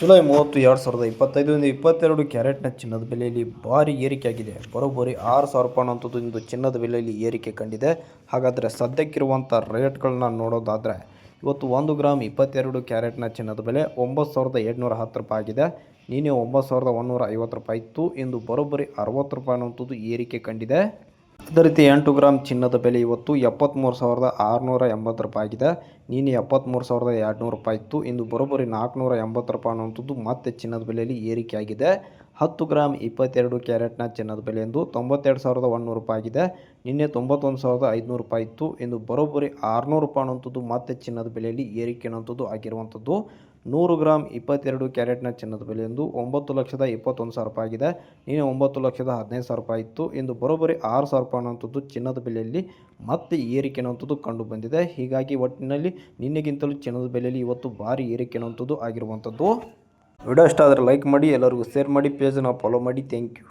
July ಮೂವತ್ತು, ಎರಡು ಸಾವಿರದ ಇಪ್ಪತ್ತೈದರಿಂದ ಇಪ್ಪತ್ತೆರಡು ಕ್ಯಾರೆಟ್ನ ಚಿನ್ನದ ಬೆಲೆಯಲ್ಲಿ ಭಾರಿ ಏರಿಕೆಯಾಗಿದೆ. ಬರೋಬ್ಬರಿ ಆರು ಸಾವಿರ ರೂಪಾಯಿ ಅನ್ನೋಂಥದ್ದು ಇಂದು ಚಿನ್ನದ ಬೆಲೆಯಲ್ಲಿ ಏರಿಕೆ ಕಂಡಿದೆ. ಹಾಗಾದರೆ ಸದ್ಯಕ್ಕಿರುವಂಥ ರೇಟ್ಗಳನ್ನ ನೋಡೋದಾದರೆ, ಇವತ್ತು ಒಂದು ಗ್ರಾಮ್ ಇಪ್ಪತ್ತೆರಡು ಕ್ಯಾರೆಟ್ನ ಚಿನ್ನದ ಬೆಲೆ ಒಂಬತ್ತು ಸಾವಿರದ ಎಂಟುನೂರ ಹತ್ತು ರೂಪಾಯಿ ಆಗಿದೆ. ನೀನೇ ಒಂಬತ್ತು ಸಾವಿರದ ಒಂದುನೂರ ಐವತ್ತು ರೂಪಾಯಿ ಇತ್ತು. ಇಂದು ಬರೋಬ್ಬರಿ ಅರವತ್ತು ರೂಪಾಯಿ ಅನ್ನೋಂಥದ್ದು ಏರಿಕೆ ಕಂಡಿದೆ. ಅದೇ ರೀತಿ ಎಂಟು ಗ್ರಾಮ್ ಚಿನ್ನದ ಬೆಲೆ ಇವತ್ತು ಎಪ್ಪತ್ತ್ಮೂರು ಸಾವಿರದ ಆರುನೂರ ಎಂಬತ್ತು ರೂಪಾಯಿ ಆಗಿದೆ ನೀನು ಎಪ್ಪತ್ತ್ಮೂರು ಸಾವಿರದ ಎರಡುನೂರು ರೂಪಾಯಿ ಇತ್ತು. ಇಂದು ಬರೋಬ್ಬರಿ ನಾಲ್ಕುನೂರ ಎಂಬತ್ತು ರೂಪಾಯಿ ಅನ್ನುವಂಥದ್ದು ಮತ್ತೆ ಚಿನ್ನದ ಬೆಲೆಯಲ್ಲಿ ಏರಿಕೆಯಾಗಿದೆ. ಹತ್ತು ಗ್ರಾಮ್ ಇಪ್ಪತ್ತೆರಡು ಕ್ಯಾರೆಟ್ನ ಚಿನ್ನದ ಬೆಲೆ ಎಂದು ತೊಂಬತ್ತೆರಡು ಸಾವಿರದ ಒಂದುನೂರು ರೂಪಾಯಿ ಆಗಿದೆ ನಿನ್ನೆ ತೊಂಬತ್ತೊಂದು ಸಾವಿರದ ಐದುನೂರು ರೂಪಾಯಿ ಇತ್ತು. ಇಂದು ಬರೋಬ್ಬರಿ ಆರುನೂರು ರೂಪಾಯಿ ಅನ್ನುವಂಥದ್ದು ಮತ್ತೆ ಚಿನ್ನದ ಬೆಲೆಯಲ್ಲಿ ಏರಿಕೆ ಅನ್ನುವಂಥದ್ದು ಆಗಿರುವಂಥದ್ದು ನೂರು ಗ್ರಾಮ್ ಇಪ್ಪತ್ತೆರಡು ಕ್ಯಾರೆಟ್ನ ಚಿನ್ನದ ಬೆಲೆ ಎಂದು ಒಂಬತ್ತು ಲಕ್ಷದ ಇಪ್ಪತ್ತೊಂದು ಸಾವಿರ ರೂಪಾಯಿ ಆಗಿದೆ ನಿನ್ನೆ ಒಂಬತ್ತು ಲಕ್ಷದ ಹದಿನೈದು ಸಾವಿರ ರೂಪಾಯಿ ಇತ್ತು. ಇಂದು ಬರೋಬ್ಬರಿ ಆರು ಸಾವಿರ ರೂಪಾಯಿ ಅನ್ನುವಂಥದ್ದು ಚಿನ್ನದ ಬೆಲೆಯಲ್ಲಿ ಮತ್ತೆ ಏರಿಕೆ ಅನ್ನುವಂಥದ್ದು ಕಂಡು ಬಂದಿದೆ ಹೀಗಾಗಿ ಒಟ್ಟಿನಲ್ಲಿ ನಿನ್ನೆಗಿಂತಲೂ ಚಿನ್ನದ ಬೆಲೆಯಲ್ಲಿ ಇವತ್ತು ಭಾರಿ ಏರಿಕೆ ಅನ್ನುವಂಥದ್ದು ಆಗಿರುವಂಥದ್ದು ವಿಡಿಯೋ ಇಷ್ಟ ಆದರೆ ಲೈಕ್ ಮಾಡಿ ಎಲ್ಲರಿಗೂ ಶೇರ್ ಮಾಡಿ ಪೇಜನ್ನು ಫಾಲೋ ಮಾಡಿ. Thank you